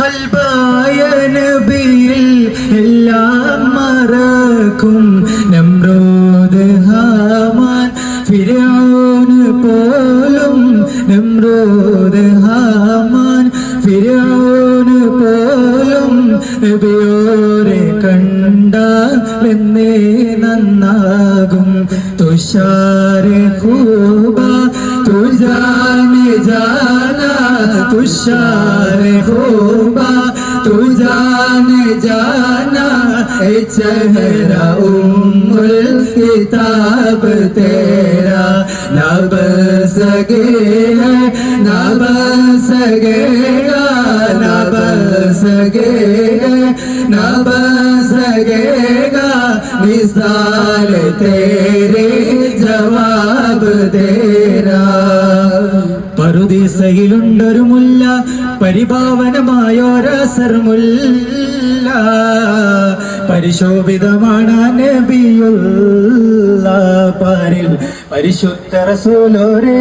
കൽബായ നബിയിൽ എല്ലാം മറക്കും. നമ്രോദ് ഹാമാൻ ഫിരൗന് പോലും നമ്രോദ് ഹാമാൻ ഫിരൗന് പോലും നബിയോരെ കണ്ടെന്നേ നന്നാകും. തുഷാര കൂബ തുജാനെ तुषार होगा, तू जान जाना, ए चेहरा उम्र किताब तेरा। ना बन सके है, ना बन सकेगा ना बन सके है, ना बन सकेगा मिसाल तेरे जवाब दे പറുദീസയിലുണ്ടൊരു മുല്ല പരിഭാവനമായൊരസർമുല്ല പരിശോഭിതമാണ് നബിയുള്ള പാരിൽ. പരിശുദ്ധ റസൂലോരെ